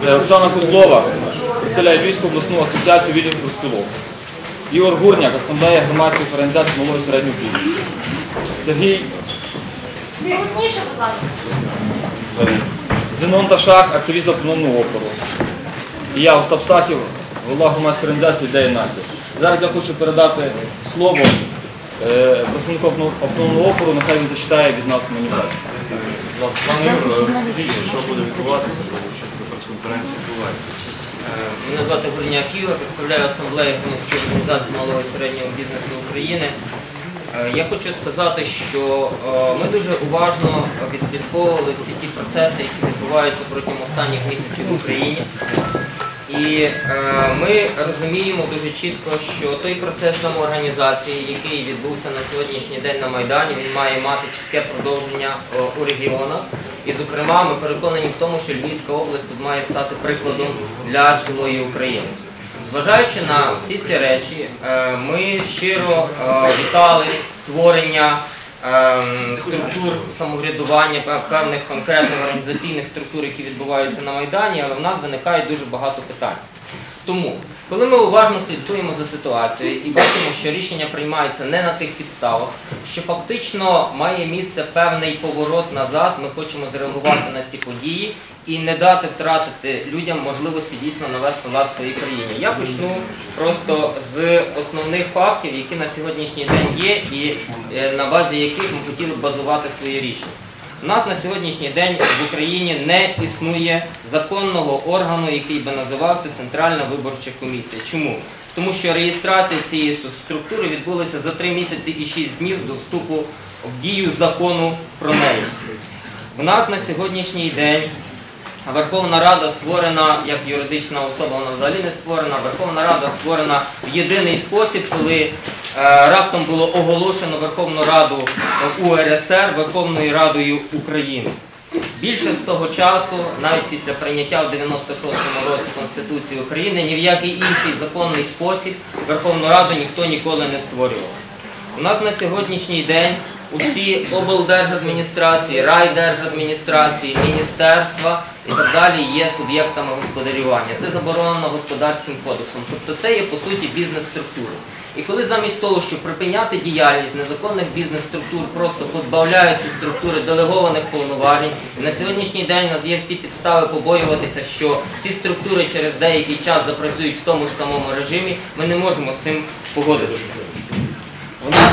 Це Оксана Козлова, представляє Львівську обласну асоціацію вільних профспілок. Ігор Гурняк, асамблея громадських організацій малого і середнього бізнесу. Сергій Голосніше, будь ласка. Зенон Ташак, активіст автономного опору. І я, Остап Стахів, голова громадської організації «Ідея нації». Зараз я хочу передати слово представнику автоном- автономного опору, нехай він зачитає від нас маніфест. Пане Юро, розкажіть, що буде відбуватися, тому що за прес-конференція відбувається. Е, Мене звати Горняк Ігор, представляю асамблею громадської організації малого і середнього бізнесу України. Е, Я хочу сказати, що е, ми дуже уважно відслідковували всі ті процеси, які відбуваються протягом останніх місяців в Україні. І е, ми розуміємо дуже чітко, що той процес самоорганізації, який відбувся на сьогоднішній день на Майдані, він має мати чітке продовження е, у регіонах. І, зокрема, ми переконані в тому, що Львівська область тут має стати прикладом для цілої України. Зважаючи на всі ці речі, е, ми щиро е, вітали творення структур самоврядування, певних конкретних організаційних структур, які відбуваються на Майдані, але в нас виникає дуже багато питань. Тому, коли ми уважно слідкуємо за ситуацією і бачимо, що рішення приймається не на тих підставах, що фактично має місце певний поворот назад, ми хочемо зреагувати на ці події і не дати втратити людям можливості дійсно навести лад в своїй країні. Я почну просто з основних фактів, які на сьогоднішній день є, і е, на базі яких ми хотіли б базувати свої рішення. У нас на сьогоднішній день в Україні не існує законного органу, який би називався Центральна виборча комісія. Чому? Тому що реєстрація цієї структури відбулася за три місяці і шість днів до вступу в дію закону про неї. В нас на сьогоднішній день Верховна Рада створена як юридична особа, вона взагалі не створена. Верховна Рада створена в єдиний спосіб, коли е, раптом було оголошено Верховну Раду УРСР Верховною Радою України. Більше з того часу, навіть після прийняття в 96-му році Конституції України, ні в який інший законний спосіб Верховну Раду ніхто ніколи не створював. У нас на сьогоднішній день усі облдержадміністрації, райдержадміністрації, міністерства і так далі є суб'єктами господарювання. Це заборонено господарським кодексом. Тобто це є по суті бізнес-структури. І коли замість того, щоб припиняти діяльність незаконних бізнес-структур, просто позбавляють ці структури делегованих повноважень, на сьогоднішній день у нас є всі підстави побоюватися, що ці структури через деякий час запрацюють в тому ж самому режимі, ми не можемо з цим погодитися.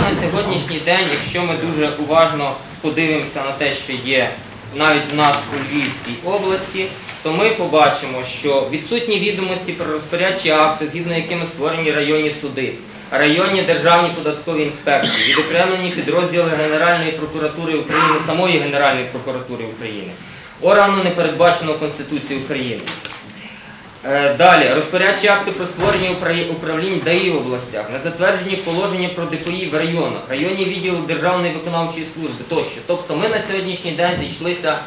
На сьогоднішній день, якщо ми дуже уважно подивимося на те, що є навіть у нас у Львівській області, то ми побачимо, що відсутні відомості про розпорядчі акти, згідно якими створені районні суди, районні державні податкові інспекції, відокремлені підрозділи Генеральної прокуратури України, самої Генеральної прокуратури України, органу не передбаченого Конституцією України. Е, Далі, розпорядчі акти про створення упра- управлінь ДАІ в областях, на затверджені положення про ДПІ в районах, районні відділи Державної виконавчої служби тощо. Тобто ми на сьогоднішній день зійшлися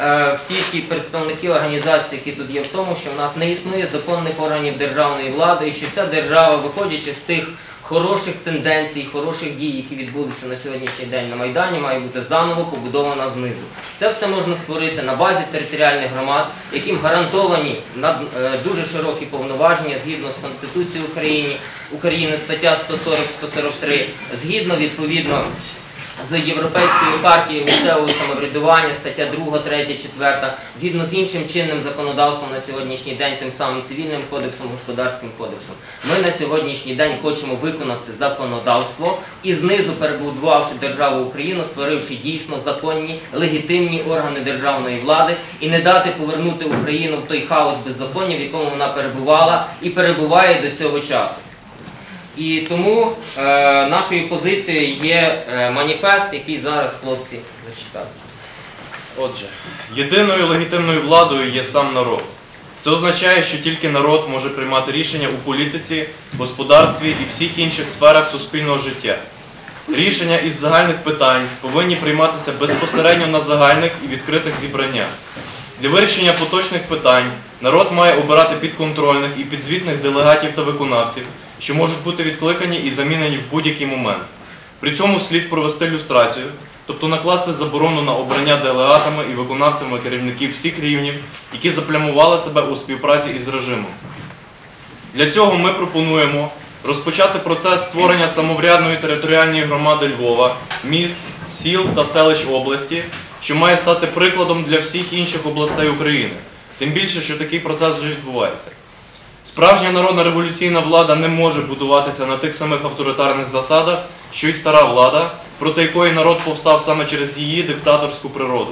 е, всі ті представники організацій, які тут є, в тому, що в нас не існує законних органів державної влади, і що ця держава, виходячи з тих хороших тенденцій, хороших дій, які відбулися на сьогоднішній день на Майдані, має бути заново побудована знизу. Це все можна створити на базі територіальних громад, яким гарантовані е, дуже широкі повноваження згідно з Конституцією України, України стаття 140-143, згідно відповідно з Європейською хартією місцевого самоврядування, стаття 2, 3, 4, згідно з іншим чинним законодавством на сьогоднішній день, тим самим цивільним кодексом, господарським кодексом. Ми на сьогоднішній день хочемо виконати законодавство і знизу перебудувавши державу Україну, створивши дійсно законні, легітимні органи державної влади і не дати повернути Україну в той хаос беззаконня, в якому вона перебувала і перебуває до цього часу. І тому е, нашою позицією є е, маніфест, який зараз хлопці зачитають. Отже, єдиною легітимною владою є сам народ. Це означає, що тільки народ може приймати рішення у політиці, господарстві і всіх інших сферах суспільного життя. Рішення із загальних питань повинні прийматися безпосередньо на загальних і відкритих зібраннях. Для вирішення поточних питань народ має обирати підконтрольних і підзвітних делегатів та виконавців, що можуть бути відкликані і замінені в будь-який момент. При цьому слід провести люстрацію тобто накласти заборону на обрання делегатами і виконавцями керівників всіх рівнів, які заплямували себе у співпраці із режимом. Для цього ми пропонуємо розпочати процес створення самоврядної територіальної громади Львова, міст, сіл та селищ області, що має стати прикладом для всіх інших областей України. Тим більше, що такий процес вже відбувається. Справжня народна революційна влада не може будуватися на тих самих авторитарних засадах, що й стара влада, проти якої народ повстав саме через її диктаторську природу.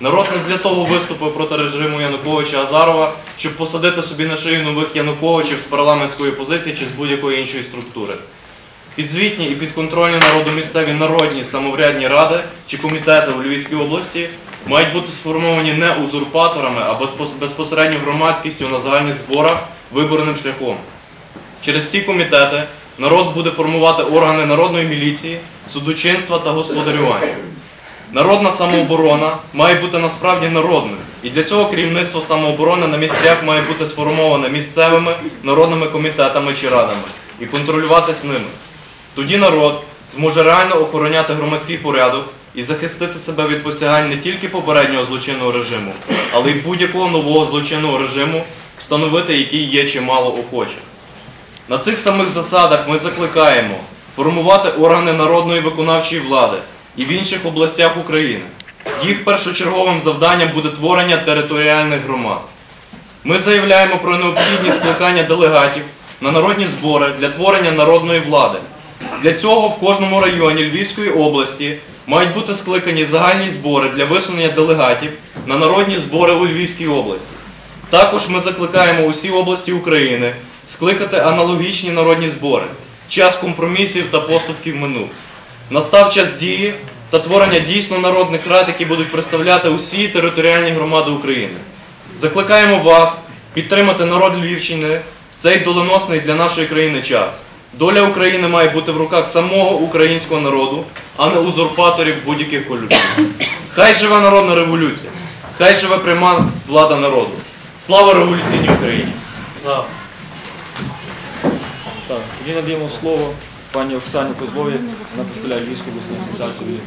Народ не для того виступив проти режиму Януковича Азарова, щоб посадити собі на шию нових Януковичів з парламентської позиції чи з будь-якої іншої структури. Підзвітні і підконтрольні народу місцеві народні самоврядні ради чи комітети у Львівській області мають бути сформовані не узурпаторами, а безпосередньо громадськістю на загальних зборах виборним шляхом. Через ці комітети народ буде формувати органи народної міліції, судочинства та господарювання. Народна самооборона має бути насправді народною, і для цього керівництво самооборони на місцях має бути сформоване місцевими народними комітетами чи радами і контролюватись ними. Тоді народ зможе реально охороняти громадський порядок і захистити себе від посягань не тільки попереднього злочинного режиму, але й будь-якого нового злочинного режиму, встановити який є чимало охочих. На цих самих засадах ми закликаємо формувати органи народної виконавчої влади і в інших областях України. Їх першочерговим завданням буде творення територіальних громад. Ми заявляємо про необхідність скликання делегатів на народні збори для творення народної влади. Для цього в кожному районі Львівської області мають бути скликані загальні збори для висунення делегатів на народні збори у Львівській області. Також ми закликаємо усі області України скликати аналогічні народні збори. Час компромісів та поступків минув. Настав час дії та творення дійсно народних рад, які будуть представляти усі територіальні громади України. Закликаємо вас підтримати народ Львівщини в цей доленосний для нашої країни час. Доля України має бути в руках самого українського народу, а не узурпаторів будь-яких кольорів. Хай живе народна революція, хай живе пряма влада народу. Слава революційній Україні! Так, тоді надаємо слово пані Оксані Козлові, вона представляє Львівську обласну асоціацію.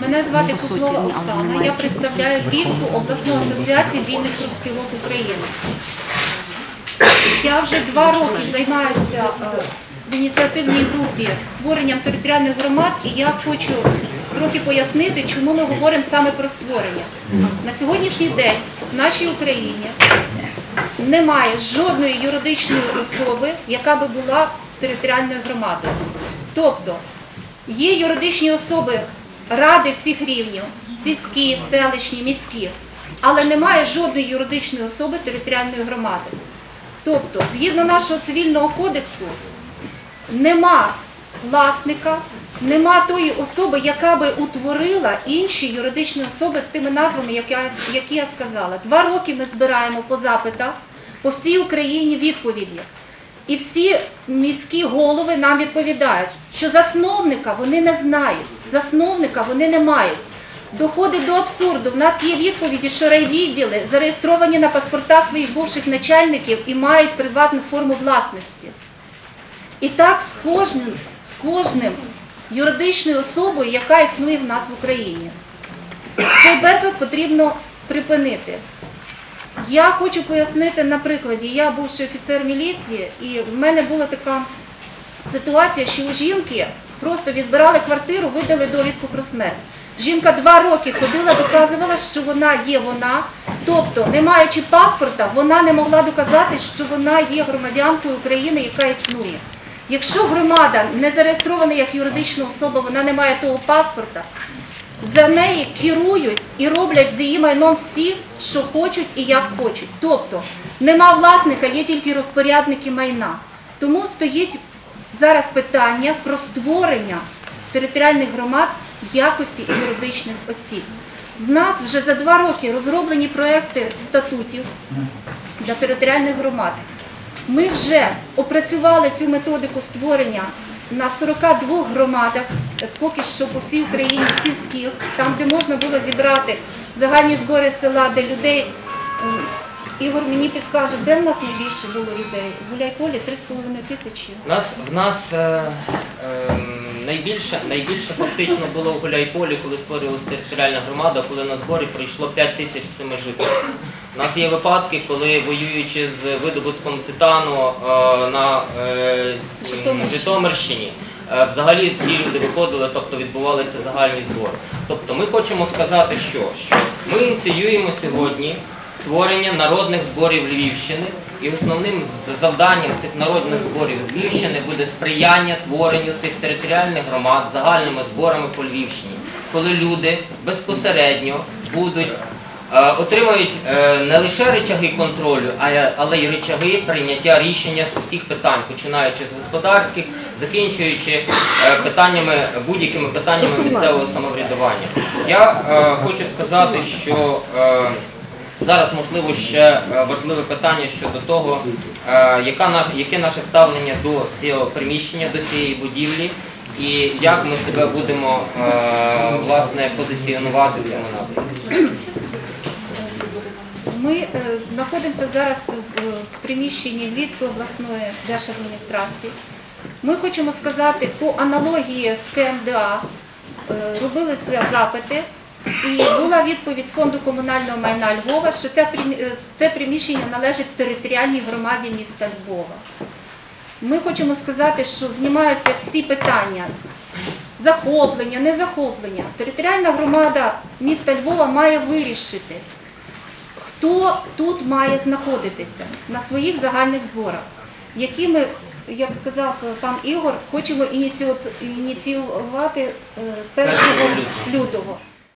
Мене звати Кузлова Оксана. Я представляю Львівську обласну асоціацію вільних профспілок України. Я вже два роки займаюся е, в ініціативній групі створенням територіальних громад, і я хочу трохи пояснити, чому ми говоримо саме про створення. На сьогоднішній день в нашій Україні немає жодної юридичної особи, яка би була територіальною громадою. Тобто є юридичні особи ради всіх рівнів, сільські, селищні, міські, але немає жодної юридичної особи територіальної громади. Тобто, згідно нашого цивільного кодексу, нема власника, нема тої особи, яка би утворила інші юридичні особи з тими назвами, які я, сказала. Два роки ми збираємо по запитах по всій Україні відповіді. І всі міські голови нам відповідають, що засновника вони не знають, засновника вони не мають. Доходить до абсурду. В нас є відповіді, що райвідділи зареєстровані на паспорта своїх бувших начальників і мають приватну форму власності. І так з кожним, з кожним юридичною особою, яка існує в нас в Україні. Цей безлад потрібно припинити. Я хочу пояснити на прикладі. Я бувший офіцер міліції, і в мене була така ситуація, що у жінки просто відбирали квартиру, видали довідку про смерть. Жінка два роки ходила, доказувала, що вона є вона. Тобто, не маючи паспорта, вона не могла доказати, що вона є громадянкою України, яка існує. Якщо громада не зареєстрована як юридична особа, вона не має того паспорта, за неї керують і роблять з її майном всі, що хочуть і як хочуть. Тобто нема власника, є тільки розпорядники майна. Тому стоїть зараз питання про створення територіальних громад якості юридичних осіб. В нас вже за два роки розроблені проекти статутів для територіальних громад. Ми вже опрацювали цю методику створення на 42 громадах, поки що по всій Україні сільських, там, де можна було зібрати загальні збори села, де людей ем, Ігор мені підкаже, де в нас найбільше було людей? Гуляйполі 3,5 тисячі. Нас в нас е, ем, найбільше, найбільше фактично було в Гуляйполі, коли створювалася територіальна громада, коли на зборі прийшло 5 тисяч семижителів. У нас є випадки, коли воюючи з видобутком титану е, на е, Житомирщині. Е, взагалі ці люди виходили, тобто відбувалися загальні збори. Тобто ми хочемо сказати, що, що ми ініціюємо сьогодні створення народних зборів Львівщини, і основним завданням цих народних зборів Львівщини буде сприяння творенню цих територіальних громад загальними зборами по Львівщині, коли люди безпосередньо будуть отримають е, не лише речаги контролю, але й речаги прийняття рішення з усіх питань, починаючи з господарських, закінчуючи е, питаннями будь-якими питаннями місцевого самоврядування. Я е, хочу сказати, що е, Зараз можливо ще е, важливе питання щодо того, е, яке наше ставлення до цього приміщення, до цієї будівлі, і як ми себе будемо е, власне позиціонувати в цьому напрямку. Ми е, знаходимося зараз в е, приміщенні Львівської обласної держадміністрації. Ми хочемо сказати, по аналогії з КМДА е, робилися запити, і була відповідь з фонду комунального майна Львова, що це приміщення належить територіальній громаді міста Львова. Ми хочемо сказати, що знімаються всі питання захоплення, незахоплення. Територіальна громада міста Львова має вирішити, хто тут має знаходитися на своїх загальних зборах, які ми, як сказав пан Ігор, хочемо ініціювати е, 1 Першого лютого.